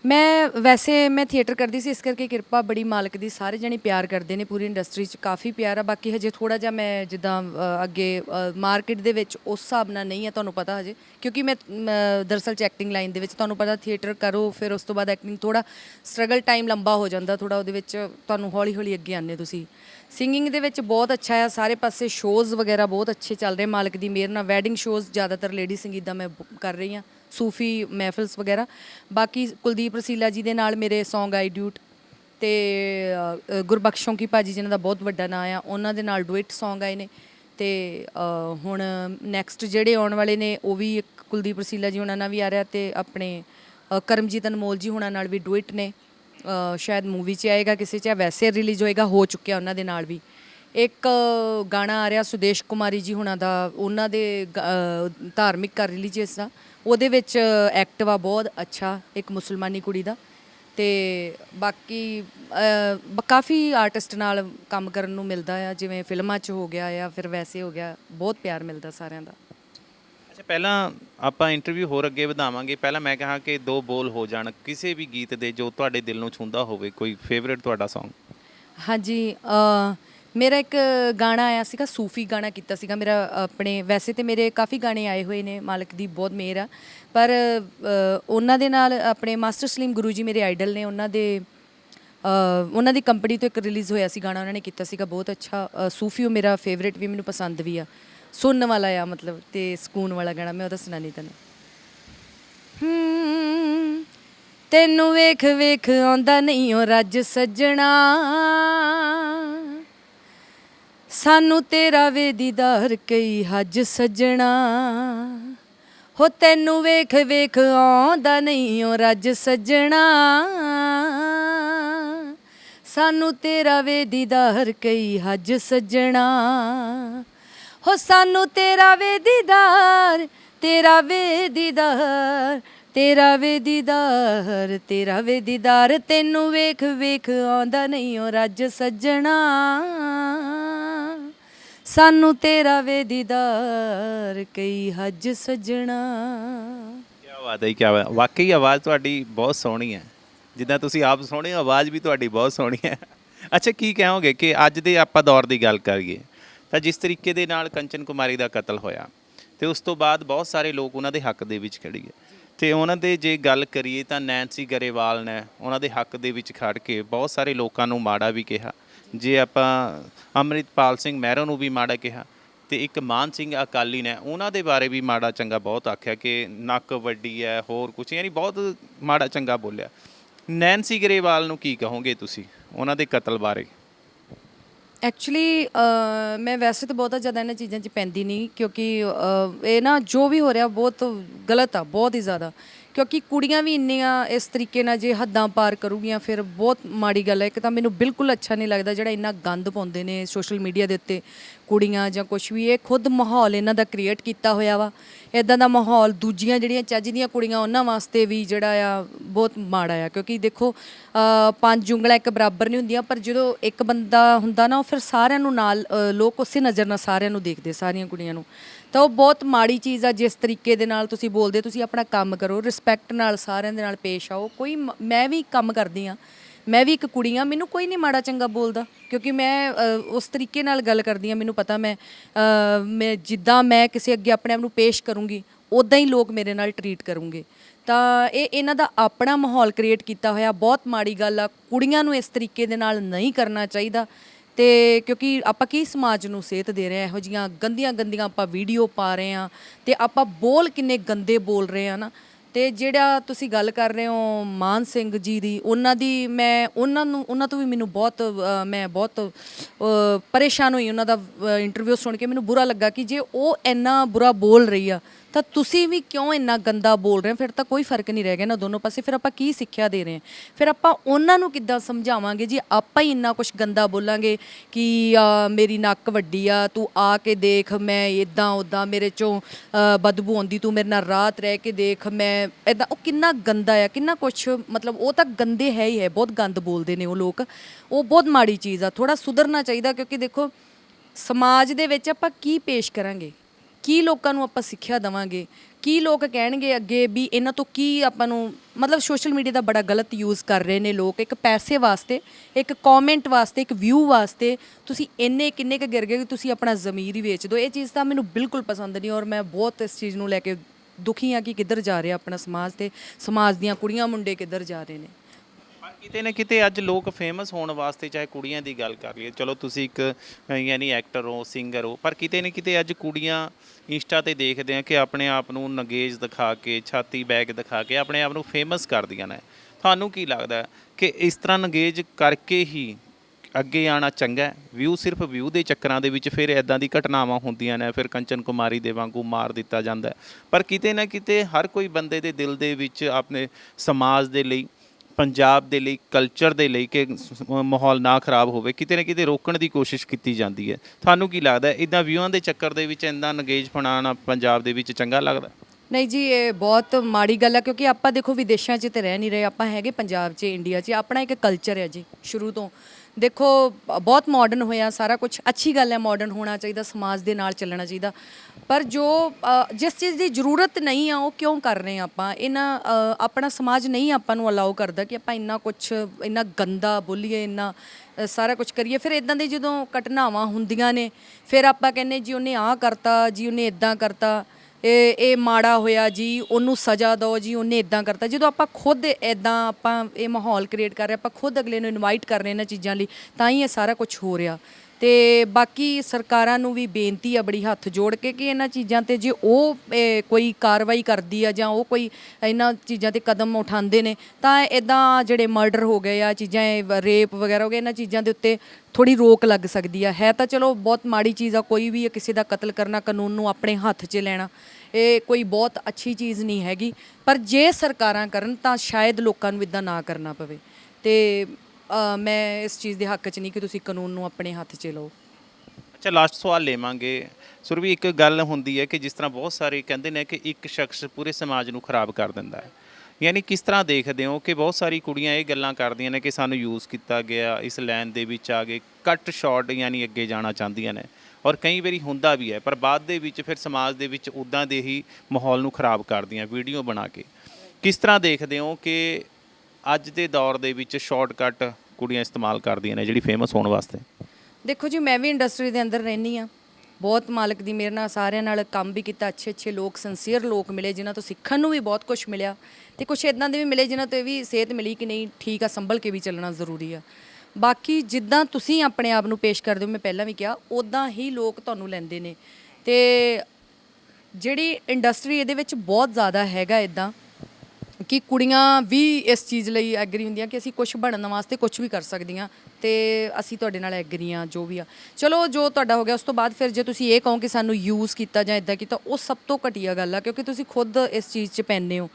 ਮੈਂ ਵੈਸੇ ਮੈਂ ਥੀਏਟਰ ਕਰਦੀ ਸੀ ਇਸ ਕਰਕੇ ਕਿਰਪਾ ਬੜੀ ਮਾਲਕ ਦੀ ਸਾਰੇ ਜਣੇ ਪਿਆਰ ਕਰਦੇ ਨੇ ਪੂਰੀ ਇੰਡਸਟਰੀ 'ਚ ਕਾਫੀ ਪਿਆਰ ਆ। ਬਾਕੀ ਹਜੇ ਥੋੜਾ ਜਿਹਾ ਮੈਂ ਜਿੱਦਾਂ ਅ, ਅੱਗੇ ਮਾਰਕੀਟ ਦੇ ਵਿੱਚ ਉਸ ਹਿਸਾਬ ਨਾਲ ਨਹੀਂ ਹੈ ਤੁਹਾਨੂੰ ਪਤਾ ਹਜੇ। ਕਿਉਂਕਿ ਮੈਂ ਮ, ਦਰਅਸਲ ਚ ਐਕਟਿੰਗ ਲਾਈਨ ਦੇ ਵਿੱਚ ਤੁਹਾਨੂੰ ਪਤਾ ਥੀਏਟਰ ਕਰੋ ਫਿਰ ਉਸ ਤੋਂ ਬਾਅਦ ਐਕਟਿੰਗ ਥੋੜਾ ਸਟਰਗਲ ਟਾਈਮ ਲੰਬਾ ਹੋ ਜਾਂਦਾ ਥੋੜਾ ਉਹਦੇ ਵਿੱਚ ਤੁਹਾਨੂੰ ਹੌਲੀ ਹੌਲੀ ਅੱਗੇ ਆਉਂਦੇ ਹੋ ਤੁਸੀਂ। ਸਿੰਗਿੰਗ ਦੇ ਵਿੱਚ ਬਹੁਤ ਅੱਛਾ ਆ ਸਾਰੇ ਪਾਸੇ ਸ਼ੋਜ਼ ਵਗੈਰਾ ਬਹੁਤ ਅੱਛੇ ਚੱਲ ਰਹੇ ਮਾਲਕ ਦੀ ਮਿਹਰ ਨਾਲ ਵੈਡਿੰਗ ਸ਼ੋਜ਼ ਜ਼ਿਆਦਾਤਰ ਲੇਡੀ ਸੰਗੀਤ ਦਾ ਮੈਂ ਬ- ਕਰ ਰਹੀ ਹਾਂ। ਸੂਫੀ ਮਹਿਫਿਲਸ ਵਗੈਰਾ। ਬਾਕੀ ਕੁਲਦੀਪ ਰਸੀਲਾ ਜੀ ਦੇ ਨਾਲ ਮੇਰੇ Song ਆਈ ਡਿਊਟ ਤੇ ਅ, ਅ, ਗੁਰਬਖਸ਼ ਭਾਜੀ ਜਿਨ੍ਹਾਂ ਦਾ ਬਹੁਤ ਵੱਡਾ ਨਾਂ ਆ ਉਹਨਾਂ ਦੇ ਨਾਲ ਡੁਇਟ Song ਆਏ ਨੇ। ਤੇ ਅ, ਹੁਣ ਨੈਕਸਟ ਜਿਹੜੇ ਆਉਣ ਵਾਲੇ ਨੇ ਉਹ ਵੀ ਇੱਕ ਕੁਲਦੀਪ ਰਸੀਲਾ ਜੀ ਉਹਨਾਂ ਨਾਲ ਵੀ ਆ ਰਿਹਾ ਤੇ ਆਪਣੇ ਅ, ਕਰਮਜੀਤ ਅਨਮੋਲ ਜੀ ਹੁਣਾਂ ਨਾਲ ਵੀ ਡੁਇਟ ਨੇ। ਅ, ਸ਼ਾਇਦ ਮੂਵੀ 'ਚ ਆਏਗਾ ਕਿਸੇ 'ਚ ਜਾਂ ਵੈਸੇ ਰਿਲੀਜ਼ ਹੋਏਗਾ ਹੋ ਚੁੱਕਿਆ ਉਹਨਾਂ ਦੇ ਨਾਲ ਵੀ। ਇੱਕ ਗਾਣਾ ਆ ਰਿਹਾ ਸੁਦੇਸ਼ ਕੁਮਾਰੀ ਜੀ ਹੁਣਾਂ ਦਾ ਉਹਨਾਂ ਦੇ ਗ- ਅ, ਧਾਰਮਿਕ ਕਰ ਰਿਲੀਜੀਅਸ ਦਾ। ਉਹਦੇ ਵਿੱਚ ਐਕਟ ਵਾ ਬਹੁਤ ਅੱਛਾ ਇੱਕ ਮੁਸਲਮਾਨੀ ਕੁੜੀ ਦਾ। ਤੇ ਬਾਕੀ ਬ- ਕਾਫੀ ਆਰਟਿਸਟ ਨਾਲ ਕੰਮ ਕਰਨ ਨੂੰ ਮਿਲਦਾ ਆ ਜਿਵੇਂ ਫਿਲਮਾਂ 'ਚ ਹੋ ਗਿਆ ਜਾਂ ਫਿਰ ਵੈਸੇ ਹੋ ਗਿਆ ਬਹੁਤ ਪਿਆਰ ਮਿਲਦਾ ਸਾਰਿਆਂ ਦਾ। ਅੱਛਾ ਪਹਿਲਾਂ ਆਪਾਂ ਇੰਟਰਵਿਊ ਹੋਰ ਅੱਗੇ ਵਧਾਵਾਂਗੇ। ਪਹਿਲਾਂ ਮੈਂ ਕਹਾਂ ਕਿ ਦੋ ਬੋਲ ਹੋ ਜਾਣ ਕਿਸੇ ਵੀ ਗੀਤ ਦੇ ਜੋ ਤੁਹਾਡੇ ਦਿਲ ਨੂੰ ਛੂੰਦਾ ਹੋਵੇ ਕੋਈ ਫੇਵਰਿਟ ਤੁਹਾਡਾ Song? ਹਾਂਜੀ ਅ, ਮੇਰਾ ਇੱਕ ਗਾਣਾ ਆਇਆ ਸੀਗਾ, ਸੂਫੀ ਗਾਣਾ ਕੀਤਾ ਸੀਗਾ ਮੇਰਾ ਆਪਣੇ, ਵੈਸੇ ਤੇ ਮੇਰੇ ਕਾਫੀ ਗਾਣੇ ਆਏ ਹੋਏ ਨੇ, ਮਾਲਕ ਦੀ ਬਹੁਤ ਮਿਹਰ ਆ, ਪਰ ਉਹਨਾਂ ਦੇ ਨਾਲ ਆਪਣੇ ਮਾਸਟਰ ਸਲੀਮ ਗੁਰੂ ਜੀ ਮੇਰੇ ਆਈਡਲ ਨੇ, ਉਹਨਾਂ ਦੇ ਉਹਨਾਂ ਦੀ ਕੰਪਨੀ ਤੋਂ ਇੱਕ ਰਿਲੀਜ਼ ਹੋਇਆ ਸੀ ਗਾਣਾ, ਉਹਨਾਂ ਨੇ ਕੀਤਾ ਸੀਗਾ ਬਹੁਤ ਅੱਛਾ ਸੂਫੀ ਉਹ ਮੇਰਾ ਫੇਵਰੇਟ ਵੀ, ਮੈਨੂੰ ਪਸੰਦ ਵੀ ਆ, ਸੁਣਨ ਵਾਲਾ ਆ ਮਤਲਬ ਤੇ ਸਕੂਨ ਵਾਲਾ ਗਾਣਾ, ਮੈਂ ਉਹਦਾ ਸੁਣਾਣੀ ਤੈਨੂੰ। ਤੈਨੂੰ ਵੇਖ ਵੇਖ ਆਉਂਦਾ ਨਹੀਂ ਉਹ ਰੱਜ ਸੱਜਣਾ। ਸਾਨੂੰ ਤੇਰਾ ਵੇ ਦੀਦਾਰ ਕਈ ਹੱਜ ਸੱਜਣਾ। ਹੋ ਤੈਨੂੰ ਵੇਖ ਵੇਖ ਆਉਂਦਾ ਨਹੀਂ ਓ ਰੱਜ ਸੱਜਣਾ। ਸਾਨੂੰ ਤੇਰਾ ਵੇ ਦੀਦਾਰ ਕਈ ਹੱਜ ਸੱਜਣਾ। ਹੋ ਸਾਨੂੰ ਤੇਰਾ ਵੇ ਦੀਦਾਰ ਤੇਰਾ ਵੇ ਦੀਦਾਰ ਤੇਰਾ ਵੇ ਦੀਦਾਰ ਤੇਰਾ ਵੇ ਦੀਦਾਰ ਤੈਨੂੰ ਵੇਖ ਵੇਖ ਆਉਂਦਾ ਨਹੀਂ ਓ ਰੱਜ ਸੱਜਣਾ। ਸਾਨੂੰ ਤੇਰਾ ਵੇ ਦੀਦਾਰ ਕਈ ਹੱਜ ਸੱਜਣਾ। ਕੀ ਬਾਤ ਹੈ ਕੀ ਬਾਤ। ਵਾਕਈ ਆਵਾਜ਼ ਤੁਹਾਡੀ ਬਹੁਤ ਸੋਹਣੀ ਹੈ। ਜਿੱਦਾਂ ਤੁਸੀਂ ਆਪ ਸੋਹਣੇ ਹੋ ਆਵਾਜ਼ ਵੀ ਤੁਹਾਡੀ ਬਹੁਤ ਸੋਹਣੀ ਹੈ। ਅੱਛਾ, ਕੀ ਕਹੋਗੇ ਕਿ ਅੱਜ ਦੇ ਆਪਾਂ ਦੌਰ ਦੀ ਗੱਲ ਕਰੀਏ, ਤਾਂ ਜਿਸ ਤਰੀਕੇ ਦੇ ਨਾਲ ਕੰਚਨ ਕੁਮਾਰੀ ਦਾ ਕਤਲ ਹੋਇਆ, ਤੇ ਉਸ ਤੋਂ ਬਾਅਦ ਬਹੁਤ ਸਾਰੇ ਲੋਕ ਉਹਨਾਂ ਦੇ ਹੱਕ ਦੇ ਵਿੱਚ ਖੜੀ ਗਏ। ਤੇ ਉਹਨਾਂ ਦੇ ਜੇ ਗੱਲ ਕਰੀਏ ਤਾਂ ਨੈਂਸੀ ਗਰੇਵਾਲ ਨੇ ਉਹਨਾਂ ਦੇ ਹੱਕ ਦੇ ਵਿੱਚ ਖੜ ਕੇ ਬਹੁਤ ਸਾਰੇ ਲੋਕਾਂ ਨੂੰ ਮਾੜਾ ਵੀ ਕਿਹਾ। ਜੇ ਆਪਾਂ ਅੰਮ੍ਰਿਤਪਾਲ ਸਿੰਘ ਮਹਿਰੋ ਨੂੰ ਵੀ ਮਾੜਾ ਕਿਹਾ ਤੇ ਇੱਕ ਮਾਨ ਸਿੰਘ ਅਕਾਲੀ ਨੇ ਉਹਨਾਂ ਦੇ ਬਾਰੇ ਵੀ ਮਾੜਾ ਚੰਗਾ ਬਹੁਤ ਆਖਿਆ ਕਿ ਨੱਕ ਵੱਡੀ ਹੈ, ਹੋਰ ਕੁਝ ਯਾਨੀ ਬਹੁਤ ਮਾੜਾ ਚੰਗਾ ਬੋਲਿਆ। ਨੈਂਸੀ ਗਰੇਵਾਲ ਨੂੰ ਕੀ ਕਹੋਗੇ ਤੁਸੀਂ ਉਹਨਾਂ ਦੇ ਕਤਲ ਬਾਰੇ? ਐਕਚੁਅਲੀ ਮੈਂ ਵੈਸੇ ਤਾਂ ਬਹੁਤਾ ਜ਼ਿਆਦਾ ਇਹਨਾਂ ਚੀਜ਼ਾਂ 'ਚ ਪੈਂਦੀ ਨਹੀਂ ਕਿਉਂਕਿ ਅ, ਇਹ ਨਾ ਜੋ ਵੀ ਹੋ ਰਿਹਾ ਬਹੁਤ ਗਲਤ ਆ ਬਹੁਤ ਹੀ ਜ਼ਿਆਦਾ। ਕਿਉਂਕਿ ਕੁੜੀਆਂ ਵੀ ਇੰਨੀਆਂ ਇਸ ਤਰੀਕੇ ਨਾਲ ਜੇ ਹੱਦਾਂ ਪਾਰ ਕਰੂਗੀਆਂ, ਫਿਰ ਬਹੁਤ ਮਾੜੀ ਗੱਲ ਹੈ। ਇੱਕ ਤਾਂ ਮੈਨੂੰ ਬਿਲਕੁਲ ਅੱਛਾ ਨਹੀਂ ਲੱਗਦਾ ਜਿਹੜਾ ਇੰਨਾ ਗੰਦ ਪਾਉਂਦੇ ਨੇ ਸੋਸ਼ਲ ਮੀਡੀਆ ਦੇ ਉੱਤੇ ਕੁੜੀਆਂ ਜਾਂ ਕੁਝ ਵੀ। ਇਹ ਖੁਦ ਮਾਹੌਲ ਇਹਨਾਂ ਦਾ ਕ੍ਰੀਏਟ ਕੀਤਾ ਹੋਇਆ ਵਾ। ਇਦਾਂ ਦਾ ਮਾਹੌਲ ਦੂਜੀਆਂ ਜਿਹੜੀਆਂ ਚੱਜ ਦੀਆਂ ਕੁੜੀਆਂ, ਉਹਨਾਂ ਵਾਸਤੇ ਵੀ ਜਿਹੜਾ ਆ ਬਹੁਤ ਮਾੜਾ ਆ। ਕਿਉਂਕਿ ਦੇਖੋ ਪੰਜ ਉਂਗਲਾਂ ਇੱਕ ਬਰਾਬਰ ਨਹੀਂ ਹੁੰਦੀਆਂ, ਪਰ ਜਦੋਂ ਇੱਕ ਬੰਦਾ ਹੁੰਦਾ ਨਾ, ਉਹ ਫਿਰ ਸਾਰਿਆਂ ਨੂੰ ਨਾਲ ਲੋਕ ਉਸੇ ਨਜ਼ਰ ਨਾਲ ਸਾਰਿਆਂ ਨੂੰ ਦੇਖਦੇ, ਸਾਰੀਆਂ ਕੁੜੀਆਂ ਨੂੰ। ਤਾਂ ਉਹ ਬਹੁਤ ਮਾੜੀ ਚੀਜ਼ ਆ ਜਿਸ ਤਰੀਕੇ ਦੇ ਨਾਲ ਤੁਸੀਂ ਬੋਲਦੇ ਤੁਸੀਂ ਆਪਣਾ ਕੰਮ ਕਰੋ ਰਿਸਪੈਕਟ ਨਾਲ ਸਾਰਿਆਂ ਦੇ ਨਾਲ ਪੇਸ਼ ਆਓ। ਕੋਈ ਮ- ਮੈਂ ਵੀ ਕੰਮ ਕਰਦੀ ਆ ਮੈਂ ਵੀ ਇੱਕ ਕੁੜੀ ਆ ਮੈਨੂੰ ਕੋਈ ਨਹੀਂ ਮਾੜਾ ਚੰਗਾ ਬੋਲਦਾ ਕਿਉਂਕਿ ਮੈਂ ਅ, ਉਸ ਤਰੀਕੇ ਨਾਲ ਗੱਲ ਕਰਦੀ ਆ ਮੈਨੂੰ ਪਤਾ ਮੈਂ ਅ, ਮੈਂ ਜਿੱਦਾਂ ਮੈਂ ਕਿਸੇ ਅੱਗੇ ਆਪਣੇ ਆਪ ਨੂੰ ਪੇਸ਼ ਕਰੂੰਗੀ ਉਦਾਂ ਹੀ ਲੋਕ ਮੇਰੇ ਨਾਲ ਟਰੀਟ ਕਰੂੰਗੇ। ਤਾਂ ਇਹ ਇਹਨਾਂ ਦਾ ਆਪਣਾ ਮਾਹੌਲ ਕ੍ਰੀਏਟ ਕੀਤਾ ਹੋਇਆ ਬਹੁਤ ਮਾੜੀ ਗੱਲ ਆ ਕੁੜੀਆਂ ਨੂੰ ਇਸ ਤਰੀਕੇ ਦੇ ਨਾਲ ਨਹੀਂ ਕਰਨਾ ਚਾਹੀਦਾ। ਤੇ ਕਿਉਂਕਿ ਆਪਾਂ ਕੀ ਸਮਾਜ ਨੂੰ ਸਿਹਤ ਦੇ ਰਹੇ ਆ ਇਹੋ ਜੀਆਂ ਗੰਦੀਆਂ ਗੰਦੀਆਂ ਆਪਾਂ ਵੀਡੀਓ ਪਾ ਰਹੇ ਆ ਤੇ ਆਪਾਂ ਬੋਲ ਕਿੰਨੇ ਗੰਦੇ ਬੋਲ ਰਹੇ ਆ ਨਾ? ਤੇ ਜਿਹੜਾ ਤੁਸੀਂ ਗੱਲ ਕਰ ਰਹੇ ਹੋ ਮਾਨ ਸਿੰਘ ਜੀ ਦੀ ਉਹਨਾਂ ਦੀ ਮੈਂ ਉਹਨਾਂ ਨੂੰ ਉਹਨਾਂ ਤੋਂ ਵੀ ਮੈਨੂੰ ਬਹੁਤ ਅ, ਮੈਂ ਬਹੁਤ ਅ, ਪਰੇਸ਼ਾਨ ਹੋਈ। ਉਹਨਾਂ ਦਾ ਇੰਟਰਵਿਊ ਸੁਣ ਕੇ ਮੈਨੂੰ ਬੁਰਾ ਲੱਗਾ ਕਿ ਜੇ ਉਹ ਇੰਨਾ ਬੁਰਾ ਬੋਲ ਰਹੀ ਆ ਤਾਂ ਤੁਸੀਂ ਵੀ ਕਿਉਂ ਇੰਨਾ ਗੰਦਾ ਬੋਲ ਰਹੇ ਹੋ? ਫਿਰ ਤਾਂ ਕੋਈ ਫ਼ਰਕ ਨਹੀਂ ਰਹਿ ਗਿਆ ਨਾ ਦੋਨੋਂ ਪਾਸੇ। ਫਿਰ ਆਪਾਂ ਕੀ ਸਿੱਖਿਆ ਦੇ ਰਹੇ ਹਾਂ? ਫਿਰ ਆਪਾਂ ਉਹਨਾਂ ਨੂੰ ਕਿੱਦਾਂ ਸਮਝਾਵਾਂਗੇ? ਜੀ ਆਪਾਂ ਹੀ ਇੰਨਾ ਕੁਝ ਗੰਦਾ ਬੋਲਾਂਗੇ ਕਿ ਆ, ਮੇਰੀ ਨੱਕ ਵੱਡੀ ਆ ਤੂੰ ਆ ਕੇ ਦੇਖ ਮੈਂ ਇਦਾਂ ਉਦਾਂ ਮੇਰੇ ਚੋਂ ਅ, ਬਦਬੂ ਆਉਂਦੀ ਤੂੰ ਮੇਰੇ ਨਾਲ ਰਾਤ ਰਹਿ ਕੇ ਦੇਖ ਮੈਂ ਇਦਾਂ ਉਹ ਕਿੰਨਾ ਗੰਦਾ ਆ ਕਿੰਨਾ ਕੁਛ ਮਤਲਬ ਉਹ ਤਾਂ ਗੰਦੇ ਹੈ ਹੀ ਹੈ ਬਹੁਤ ਗੰਦ ਬੋਲਦੇ ਨੇ ਉਹ ਲੋਕ। ਉਹ ਬਹੁਤ ਮਾੜੀ ਚੀਜ਼ ਆ ਥੋੜਾ ਸੁਧਰਨਾ ਚਾਹੀਦਾ ਕਿਉਂਕਿ ਦੇਖੋ ਸਮਾਜ ਦੇ ਵਿੱਚ ਆਪਾਂ ਕੀ ਪੇਸ਼ ਕਰਾਂਗੇ? ਕੀ ਲੋਕਾਂ ਨੂੰ ਆਪਾਂ ਸਿੱਖਿਆ ਦਵਾਂਗੇ? ਕੀ ਲੋਕ ਕਹਿਣਗੇ ਅੱਗੇ ਵੀ ਇਹਨਾਂ ਤੋਂ ਕੀ ਆਪਾਂ ਨੂੰ, ਮਤਲਬ ਸੋਸ਼ਲ ਮੀਡੀਆ ਦਾ ਬੜਾ ਗਲਤ ਯੂਜ਼ ਕਰ ਰਹੇ ਨੇ ਲੋਕ, ਇੱਕ ਪੈਸੇ ਵਾਸਤੇ, ਇੱਕ ਕਮੈਂਟ ਵਾਸਤੇ, ਇੱਕ ਵਿਊ ਵਾਸਤੇ ਤੁਸੀਂ ਇੰਨੇ ਕਿੰਨੇ ਕੁ ਗਿਰ ਗਏ ਕਿ ਤੁਸੀਂ ਆਪਣਾ ਜ਼ਮੀਰ ਹੀ ਵੇਚ ਦਿਓ। ਇਹ ਚੀਜ਼ ਤਾਂ ਮੈਨੂੰ ਬਿਲਕੁਲ ਪਸੰਦ ਨਹੀਂ ਔਰ ਮੈਂ ਬਹੁਤ ਇਸ ਚੀਜ਼ ਨੂੰ ਲੈ ਕੇ ਦੁਖੀ ਹਾਂ ਕਿ ਕਿੱਧਰ ਜਾ ਰਿਹਾ ਆਪਣਾ ਸਮਾਜ ਤੇ, ਸਮਾਜ ਦੀਆਂ ਕੁੜੀਆਂ ਮੁੰਡੇ ਕਿੱਧਰ ਜਾ ਰਹੇ ਨੇ। ਕਿਤੇ ਨਾ ਕਿਤੇ ਅੱਜ ਲੋਕ ਫੇਮਸ ਹੋਣ ਵਾਸਤੇ ਚਾਹੇ ਕੁੜੀਆਂ ਦੀ ਗੱਲ ਕਰ ਲਈਏ। ਚਲੋ ਤੁਸੀਂ ਇੱਕ ਅ, ਯਾਨੀ ਐਕਟਰ ਹੋ ਸਿੰਗਰ ਹੋ ਪਰ ਕਿਤੇ ਨਾ ਕਿਤੇ ਅੱਜ ਕੁੜੀਆਂ ਇੰਸਟਾ ਤੇ ਦੇਖਦੇ ਆ ਕਿ ਆਪਣੇ ਆਪ ਨੂੰ ਨਗੇਜ ਦਿਖਾ ਕੇ ਛਾਤੀ ਬੈਗ ਦਿਖਾ ਕੇ ਆਪਣੇ ਆਪ ਨੂੰ ਫੇਮਸ ਕਰਦੀਆਂ ਨੇ। ਤੁਹਾਨੂੰ ਕੀ ਲੱਗਦਾ ਹੈ ਕਿ ਇਸ ਤਰ੍ਹਾਂ ਨਗੇਜ ਕਰਕੇ ਹੀ ਅੱਗੇ ਆਣਾ ਚੰਗਾ ਵਿਊ ਸਿਰਫ ਵਿਊ ਦੇ ਚੱਕਰਾਂ ਦੇ ਵਿੱਚ ਫਿਰ ਐਦਾਂ ਦੀ ਘਟਨਾਵਾਂ ਹੁੰਦੀਆਂ ਨੇ ਫਿਰ ਕੰਚਨ ਕੁਮਾਰੀ ਦੇ ਵਾਂਗੂ ਮਾਰ ਦਿੱਤਾ ਜਾਂਦਾ ਹੈ। ਪਰ ਕਿਤੇ ਨਾ ਕਿਤੇ ਹਰ ਕੋਈ ਬੰਦੇ ਦੇ ਦਿਲ ਦੇ ਵਿੱਚ ਆਪਣੇ ਸਮਾਜ ਦੇ ਲਈ ਪੰਜਾਬ ਦੇ ਲਈ ਕਲਚਰ ਦੇ ਲਈ ਕਿ ਸ- ਮਾਹੌਲ ਨਾ ਖਰਾਬ ਹੋਵੇ, ਕਿਤੇ ਨਾ ਕਿਤੇ ਰੋਕਣ ਦੀ ਕੋਸ਼ਿਸ਼ ਕੀਤੀ ਜਾਂਦੀ ਹੈ। ਤੁਹਾਨੂੰ ਕੀ ਲੱਗਦਾ ਇਦਾਂ ਵਿਊਆਂ ਦੇ ਚੱਕਰ ਦੇ ਵਿੱਚ ਇੰਨਾ ਨਗੇਜ ਫਣਾਉਣਾ ਪੰਜਾਬ ਦੇ ਵਿੱਚ ਚੰਗਾ ਲੱਗਦਾ? ਨਹੀਂ ਜੀ, ਇਹ ਬਹੁਤ ਮਾੜੀ ਗੱਲ ਹੈ, ਕਿਉਂਕਿ ਆਪਾਂ ਦੇਖੋ ਵਿਦੇਸ਼ਾਂ 'ਚ ਤੇ ਰਹਿ ਨਹੀਂ ਰਹੇ, ਆਪਾਂ ਹੈਗੇ ਪੰਜਾਬ 'ਚ, ਇੰਡੀਆ 'ਚ, ਆਪਣਾ ਇੱਕ ਕਲਚਰ ਹੈ ਜੀ, ਸ਼ੁਰੂ ਤੋਂ। ਦੇਖੋ ਬਹੁਤ ਮਾਡਰਨ ਹੋਇਆ ਸਾਰਾ ਕੁਝ ਅੱਛੀ ਗੱਲ ਹੈ ਮਾਡਰਨ ਹੋਣਾ ਚਾਹੀਦਾ ਸਮਾਜ ਦੇ ਨਾਲ ਚੱਲਣਾ ਚਾਹੀਦਾ। ਪਰ ਜੋ ਅ, ਜਿਸ ਚੀਜ਼ ਦੀ ਜ਼ਰੂਰਤ ਨਹੀਂ ਆ ਉਹ ਕਿਉਂ ਕਰ ਰਹੇ ਆ ਆਪਾਂ? ਇਹਨਾਂ ਅ, ਆਪਣਾ ਸਮਾਜ ਨਹੀਂ ਆਪਾਂ ਨੂੰ ਅਲਾਉ ਕਰਦਾ ਕਿ ਆਪਾਂ ਇੰਨਾ ਕੁਝ ਇੰਨਾ ਗੰਦਾ ਬੋਲੀਏ ਇੰਨਾ ਅ, ਸਾਰਾ ਕੁਝ ਕਰੀਏ। ਫਿਰ ਇਦਾਂ ਦੇ ਜਦੋਂ ਘਟਨਾਵਾਂ ਹੁੰਦੀਆਂ ਨੇ ਫਿਰ ਆਪਾਂ ਕਹਿੰਨੇ ਜੀ ਉਹਨੇ ਆਹ ਕਰਤਾ ਜੀ ਉਹਨੇ ਇਦਾਂ ਕਰਤਾ। ਇਹ ਇਹ ਮਾੜਾ ਹੋਇਆ ਜੀ, ਉਹਨੂੰ ਸਜ਼ਾ ਦਿਓ ਜੀ, ਉਹਨੇ ਇਦਾਂ ਕਰਤਾ। ਜਦੋਂ ਆਪਾਂ ਖੁਦ ਇਦਾਂ ਆਪਾਂ ਇਹ ਮਾਹੌਲ ਕ੍ਰੀਏਟ ਕਰ ਰਹੇ, ਆਪਾਂ ਖੁਦ ਅਗਲੇ ਨੂੰ ਇਨਵਾਈਟ ਕਰ ਰਹੇ ਇਹਨਾਂ ਚੀਜ਼ਾਂ ਲਈ, ਤਾਂ ਹੀ ਇਹ ਸਾਰਾ ਕੁਝ ਹੋ ਰਿਹਾ। ਤੇ ਬਾਕੀ ਸਰਕਾਰਾਂ ਨੂੰ ਵੀ ਬੇਨਤੀ ਆ ਬੜੀ ਹੱਥ ਜੋੜ ਕੇ ਕਿ ਇਹਨਾਂ ਚੀਜ਼ਾਂ ਤੇ ਜੇ ਉਹ ਇਹ, ਕੋਈ ਕਾਰਵਾਈ ਕਰਦੀ ਆ ਜਾਂ ਉਹ ਕੋਈ ਇਹਨਾਂ ਚੀਜ਼ਾਂ ਤੇ ਕਦਮ ਉਠਾਉਂਦੇ ਨੇ ਤਾਂ ਇਦਾਂ ਜਿਹੜੇ ਮਰਡਰ ਹੋ ਗਏ ਆ ਚੀਜ਼ਾਂ ਰੇਪ ਵਗੈਰਾ ਹੋ ਗਏ ਇਹਨਾਂ ਚੀਜ਼ਾਂ ਦੇ ਉੱਤੇ ਥੋੜੀ ਰੋਕ ਲੱਗ ਸਕਦੀ ਆ। ਹੈ ਤਾਂ ਚਲੋ ਬਹੁਤ ਮਾੜੀ ਚੀਜ਼ ਆ ਕੋਈ ਵੀ ਕਿਸੇ ਦਾ ਕਤਲ ਕਰਨਾ ਕਾਨੂੰਨ ਨੂੰ ਆਪਣੇ ਹੱਥ 'ਚ ਲੈਣਾ ਇਹ ਕੋਈ ਬਹੁਤ ਅੱਛੀ ਚੀਜ਼ ਨਹੀਂ ਹੈਗੀ। ਪਰ ਜੇ ਸਰਕਾਰਾਂ ਕਰਨ ਤਾਂ ਸ਼ਾਇਦ ਲੋਕਾਂ ਨੂੰ ਇਦਾਂ ਨਾ ਕਰਨਾ ਪਵੇ। ਤੇ ਅ, ਮੈਂ ਇਸ ਚੀਜ਼ ਦੇ ਹੱਕ 'ਚ ਨਹੀਂ ਕਿ ਤੁਸੀਂ ਕਾਨੂੰਨ ਨੂੰ ਆਪਣੇ ਹੱਥ 'ਚ ਲਓ। ਅੱਛਾ ਲਾਸਟ ਸਵਾਲ ਲੇਵਾਂਗੇ। ਸੁਰਵੀ ਇੱਕ ਗੱਲ ਹੁੰਦੀ ਹੈ ਕਿ ਜਿਸ ਤਰ੍ਹਾਂ ਬਹੁਤ ਸਾਰੇ ਕਹਿੰਦੇ ਨੇ ਕਿ ਇੱਕ ਸ਼ਖਸ ਪੂਰੇ ਸਮਾਜ ਨੂੰ ਖਰਾਬ ਕਰ ਦਿੰਦਾ ਹੈ। ਯਾਨੀ ਕਿਸ ਤਰ੍ਹਾਂ ਦੇਖਦੇ ਹੋ ਕਿ ਬਹੁਤ ਸਾਰੀ ਕੁੜੀਆਂ ਇਹ ਗੱਲਾਂ ਕਰਦੀਆਂ ਨੇ ਕਿ ਸਾਨੂੰ ਯੂਜ਼ ਕੀਤਾ ਗਿਆ ਇਸ ਲਾਈਨ ਦੇ ਵਿੱਚ ਆ ਗਏ ਕੱਟ ਸ਼ਾਟ ਯਾਨੀ ਅੱਗੇ ਜਾਣਾ ਚਾਹੁੰਦੀਆਂ ਨੇ। ਔਰ ਕਈ ਵਾਰੀ ਹੁੰਦਾ ਵੀ ਹੈ ਪਰ ਬਾਅਦ ਦੇ ਵਿੱਚ ਫਿਰ ਸਮਾਜ ਦੇ ਵਿੱਚ ਉਦਾਂ ਦੇ ਹੀ ਮਾਹੌਲ ਨੂੰ ਖਰਾਬ ਕਰਦੀਆਂ ਵੀਡੀਓ ਬਣਾ ਕੇ। ਕਿਸ ਤਰ੍ਹਾਂ ਦੇਖਦੇ ਹੋ ਕਿ ਅੱਜ ਦੇ ਦੌਰ ਦੇ ਵਿੱਚ ਸ਼ਾਰਟਕਟ ਕੁੜੀਆਂ ਇਸਤੇਮਾਲ ਕਰਦੀਆਂ ਨੇ, ਜਿਹੜੀ ਫੇਮਸ ਹੋਣ ਵਾਸਤੇ। ਦੇਖੋ ਜੀ, ਮੈਂ ਵੀ ਇੰਡਸਟਰੀ ਦੇ ਅੰਦਰ ਰਹਿੰਦੀ ਆ ਬਹੁਤ ਮਾਲਕ ਦੀ ਮੇਰੇ ਨਾਲ ਸਾਰਿਆਂ ਨਾਲ ਕੰਮ ਵੀ ਕੀਤਾ ਅੱਛੇ ਅੱਛੇ ਲੋਕ ਸਿੰਸੀਅਰ ਲੋਕ ਮਿਲੇ, ਜਿਨ੍ਹਾਂ ਤੋਂ ਸਿੱਖਣ ਨੂੰ ਵੀ ਬਹੁਤ ਕੁਝ ਮਿਲਿਆ। ਤੇ ਕੁਝ ਇਦਾਂ ਦੇ ਵੀ ਮਿਲੇ ਜਿਨ੍ਹਾਂ ਤੋਂ ਇਹ ਵੀ ਸਿਹਤ ਮਿਲੀ ਕਿ ਨਹੀਂ, ਠੀਕ ਆ, ਸੰਭਲ ਕੇ ਵੀ ਚੱਲਣਾ ਜ਼ਰੂਰੀ ਆ। ਬਾਕੀ ਜਿੱਦਾਂ ਤੁਸੀਂ ਆਪਣੇ ਆਪ ਨੂੰ ਪੇਸ਼ ਕਰਦੇ ਹੋ, ਮੈਂ ਪਹਿਲਾਂ ਵੀ ਕਿਹਾ ਉਦਾਂ ਹੀ ਲੋਕ ਤੁਹਾਨੂੰ ਲੈਂਦੇ ਨੇ। ਤੇ ਜਿਹੜੀ ਇੰਡਸਟਰੀ ਇਹਦੇ ਵਿੱਚ ਬਹੁਤ ਜ਼ਿਆਦਾ ਹੈਗਾ ਇਦਾਂ ਕਿ ਕੁੜੀਆਂ ਵੀ ਇਸ ਚੀਜ਼ ਲਈ ਐਗਰੀ ਹੁੰਦੀਆਂ ਕਿ ਅਸੀਂ ਕੁਝ ਬਣਨ ਵਾਸਤੇ ਕੁਝ ਵੀ ਕਰ ਸਕਦੀਆਂ ਤੇ ਅਸੀਂ ਤੁਹਾਡੇ ਨਾਲ ਐਗਰੀ ਆ ਜੋ ਵੀ ਆ। ਚਲੋ, ਜੋ ਤੁਹਾਡਾ ਹੋ ਗਿਆ, ਉਸ ਤੋਂ ਬਾਅਦ ਫਿਰ ਜੇ ਤੁਸੀਂ ਇਹ ਕਹੋ ਕਿ ਸਾਨੂੰ ਯੂਜ਼ ਕੀਤਾ ਜਾਂ ਇਦਾਂ ਕੀਤਾ, ਉਹ ਸਭ ਤੋਂ ਘਟੀਆ ਗੱਲ ਆ, ਕਿਉਂਕਿ ਤੁਸੀਂ ਖੁਦ ਇਸ ਚੀਜ਼ 'ਚ ਪੈਂਦੇ ਹੋ।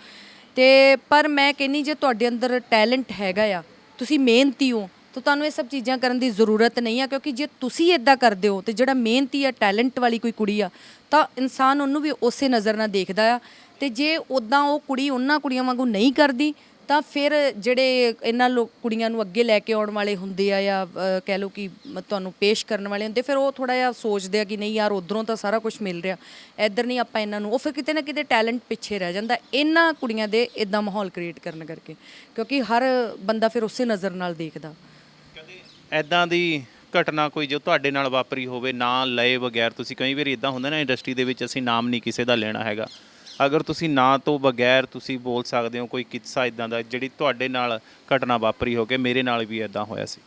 ਤੇ ਪਰ ਮੈਂ ਕਹਿੰਨੀ ਜੇ ਤੁਹਾਡੇ ਅੰਦਰ ਟੈਲੈਂਟ ਹੈਗਾ ਆ, ਤੁਸੀਂ ਮਿਹਨਤੀ ਹੋ, ਤਾਂ ਤੁਹਾਨੂੰ ਇਹ ਸਭ ਚੀਜ਼ਾਂ ਕਰਨ ਦੀ ਜ਼ਰੂਰਤ ਨਹੀਂ ਆ, ਕਿਉਂਕਿ ਜੇ ਤੁਸੀਂ ਇਦਾਂ ਕਰਦੇ ਹੋ ਤੇ ਜਿਹੜਾ ਮਿਹਨਤੀ ਆ ਟੈਲੈਂਟ ਵਾਲੀ ਕੋਈ ਕੁੜੀ ਆ, ਤਾਂ ਇਨਸਾਨ ਉਹਨੂੰ ਵੀ ਉਸੇ ਨਜ਼ਰ ਨਾਲ ਦੇਖਦਾ ਆ ਤੇ ਜੇ ਉਦਾਂ ਉਹ ਕੁੜੀ ਉਹਨਾਂ ਕੁੜੀਆਂ ਵਾਂਗੂ ਨਹੀਂ ਕਰਦੀ ਤਾਂ ਫਿਰ ਜਿਹੜੇ ਇਹਨਾਂ ਲੋਕ ਕੁੜੀਆਂ ਨੂੰ ਅੱਗੇ ਲੈ ਕੇ ਆਉਣ ਵਾਲੇ ਹੁੰਦੇ ਆ ਜਾਂ ਅ, ਕਹਿ ਲਓ ਕਿ ਮ- ਤੁਹਾਨੂੰ ਪੇਸ਼ ਕਰਨ ਵਾਲੇ ਹੁੰਦੇ ਫਿਰ ਉਹ ਥੋੜਾ ਜਿਹਾ ਸੋਚਦੇ ਆ ਕਿ ਨਹੀਂ ਯਾਰ ਉਧਰੋਂ ਤਾਂ ਸਾਰਾ ਕੁਝ ਮਿਲ ਰਿਹਾ ਇੱਧਰ ਨਹੀਂ ਆਪਾਂ ਇਹਨਾਂ ਨੂੰ ਉਹ ਫਿਰ ਕਿਤੇ ਨਾ ਕਿਤੇ ਟੈਲੈਂਟ ਪਿੱਛੇ ਰਹਿ ਜਾਂਦਾ ਇਹਨਾਂ ਕੁੜੀਆਂ ਦੇ ਇਦਾਂ ਮਾਹੌਲ ਕ੍ਰੀਏਟ ਕਰਨ ਕਰਕੇ ਕਿਉਂਕਿ ਹਰ ਬੰਦਾ ਫਿਰ ਉਸੇ ਨਜ਼ਰ ਨਾਲ ਦੇਖਦਾ। ਐਦਾਂ ਦੀ ਘਟਨਾ ਕੋਈ ਜੋ ਤੁਹਾਡੇ ਨਾਲ ਵਾਪਰੀ ਹੋਵੇ ਨਾ ਲਏ ਬਗੈਰ ਤੁਸੀਂ ਕਈ ਵਾਰੀ ਇਦਾਂ ਹੁੰਦਾ ਨਾ ਇੰਡਸਟਰੀ ਦੇ ਵਿੱਚ ਅਸੀਂ ਨਾਮ ਨਹੀਂ ਕਿਸੇ ਦਾ ਲੈਣਾ ਹੈਗਾ। ਅਗਰ ਤੁਸੀਂ ਨਾਂ ਤੋਂ ਬਗੈਰ ਤੁਸੀਂ ਬੋਲ ਸਕਦੇ ਹੋ ਕੋਈ ਕਿੱਸਾ ਇਦਾਂ ਦਾ, ਜਿਹੜੀ ਤੁਹਾਡੇ ਨਾਲ ਘਟਨਾ ਵਾਪਰੀ ਹੋ ਕੇ ਮੇਰੇ ਨਾਲ ਵੀ ਇਦਾਂ ਹੋਇਆ ਸੀ।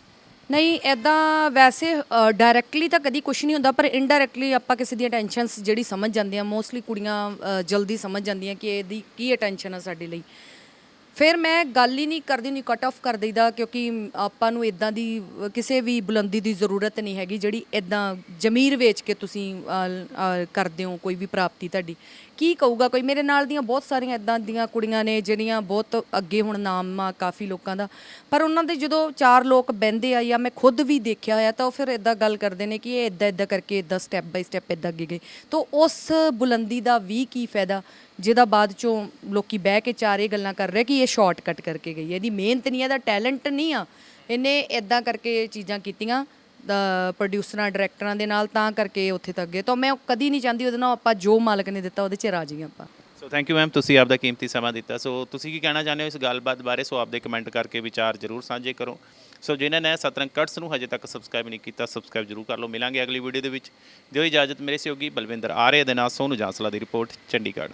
ਨਹੀਂ ਐਦਾਂ ਵੈਸੇ ਡਾਇਰੈਕਟਲੀ ਤਾਂ ਕਦੀ ਕੁਝ ਨਹੀਂ ਹੁੰਦਾ, ਪਰ ਇਨਡਾਇਰੈਕਟਲੀ ਆਪਾਂ ਕਿਸੇ ਦੀਆਂ ਟੈਨਸ਼ਨਸ ਜਿਹੜੀ ਸਮਝ ਜਾਂਦੇ ਆ ਮੋਸਟਲੀ ਕੁੜੀਆਂ ਜਲਦੀ ਸਮਝ ਜਾਂਦੀਆਂ ਕਿ ਇਹਦੀ ਕੀ ਅਟੈਂਸ਼ਨ ਆ ਸਾਡੇ ਲਈ। ਫਿਰ ਮੈਂ ਗੱਲ ਹੀ ਨਹੀਂ ਕਰਦੀ, ਨਹੀਂ ਕੱਟ ਆਫ ਕਰ ਦਈਦਾ, ਕਿਉਂਕਿ ਆਪਾਂ ਨੂੰ ਇਦਾਂ ਦੀ ਕਿਸੇ ਵੀ ਬੁਲੰਦੀ ਦੀ ਜ਼ਰੂਰਤ ਨਹੀਂ ਹੈਗੀ, ਜਿਹੜੀ ਇਦਾਂ ਜ਼ਮੀਰ ਵੇਚ ਕੇ ਤੁਸੀਂ ਕਰਦੇ ਹੋ, ਕੋਈ ਵੀ ਪ੍ਰਾਪਤੀ ਤੁਹਾਡੀ। ਕੀ ਕਹੂਗਾ ਕੋਈ? ਮੇਰੇ ਨਾਲ ਦੀਆਂ ਬਹੁਤ ਸਾਰੀਆਂ ਇਦਾਂ ਦੀਆਂ ਕੁੜੀਆਂ ਨੇ, ਜਿਹੜੀਆਂ ਬਹੁਤ ਅੱਗੇ ਹੁਣ ਨਾਮ ਆ ਕਾਫੀ ਲੋਕਾਂ ਦਾ। ਪਰ ਉਹਨਾਂ ਦੇ ਜਦੋਂ ਚਾਰ ਲੋਕ ਬਹਿੰਦੇ ਆ ਜਾਂ ਮੈਂ ਖੁਦ ਵੀ ਦੇਖਿਆ ਹੋਇਆ, ਤਾਂ ਉਹ ਫਿਰ ਇਦਾਂ ਗੱਲ ਕਰਦੇ ਨੇ ਕਿ ਇਹ ਇਦਾਂ ਇਦਾਂ ਕਰਕੇ ਇਦਾਂ ਸਟੈਪ ਬਾਈ ਸਟੈਪ ਇਦਾਂ ਅੱਗੇ ਗਏ। ਤਾਂ ਉਸ ਬੁਲੰਦੀ ਦਾ ਵੀ ਕੀ ਫਾਇਦਾ? ਜਿਹਦਾ ਬਾਅਦ ਚੋਂ ਲੋਕੀ ਬਹਿ ਕੇ ਚਾਰੇ ਗੱਲਾਂ ਕਰ ਰਹੇ ਕਿ ਇਹ ਸ਼ਾਰਟਕਟ ਕਰਕੇ ਗਈ ਹੈ। ਇਹਦੀ ਮਿਹਨਤ ਨਹੀਂ ਹੈ, ਇਹਦਾ ਟੈਲੈਂਟ ਨਹੀਂ ਆ। ਇਹਨੇ ਇਦਾਂ ਕਰਕੇ ਚੀਜ਼ਾਂ ਕੀਤੀਆਂ ਦਾ ਪ੍ਰੋਡਿਊਸਰਾਂ ਡਾਇਰੈਕਟਰਾਂ ਦੇ ਨਾਲ ਤਾਂ ਕਰਕੇ ਉੱਥੇ ਤੱਕ ਗਏ। ਤਾਂ ਮੈਂ ਕਦੀ ਨਹੀਂ ਚਾਹੁੰਦੀ ਉਹਦੇ ਨਾਲ ਆਪਾਂ ਜੋ ਮਾਲਕ ਨੇ ਦਿੱਤਾ ਉਹਦੇ 'ਚ ਰਾਜੀ ਹਾਂ ਆਪਾਂ। ਸੋ ਥੈਂਕ ਯੂ ਮੈਮ ਤੁਸੀਂ ਆਪਦਾ ਕੀਮਤੀ ਸਮਾਂ ਦਿੱਤਾ। ਸੋ ਤੁਸੀਂ ਕੀ ਕਹਿਣਾ ਚਾਹੁੰਦੇ ਹੋ ਇਸ ਗੱਲਬਾਤ ਬਾਰੇ? ਸੋ ਆਪਦੇ ਕਮੈਂਟ ਕਰਕੇ ਵਿਚਾਰ ਜ਼ਰੂਰ ਸਾਂਝੇ ਕਰੋ। ਸੋ ਜਿਨ੍ਹਾਂ ਨੇ ਸਤਰੰਗ ਕਟਸ ਨੂੰ ਹਜੇ ਤੱਕ ਸਬਸਕ੍ਰਾਈਬ ਨਹੀਂ ਕੀਤਾ ਸਬਸਕ੍ਰਾਈਬ ਜ਼ਰੂਰ ਕਰ ਲਓ। ਮਿਲਾਂਗੇ ਅਗਲੀ ਵੀਡੀਓ ਦੇ ਵਿੱਚ। ਦਿਓ ਇਜਾਜ਼ਤ ਮੇਰੇ ਸਹਿਯੋਗੀ ਬਲਵਿੰਦਰ ਆਰੇ ਦੇ ਨਾਲ ਸੋਨੂ ਜਾਂਸਲਾ ਦੀ ਰਿਪੋਰਟ ਚੰਡੀਗੜ੍ਹ।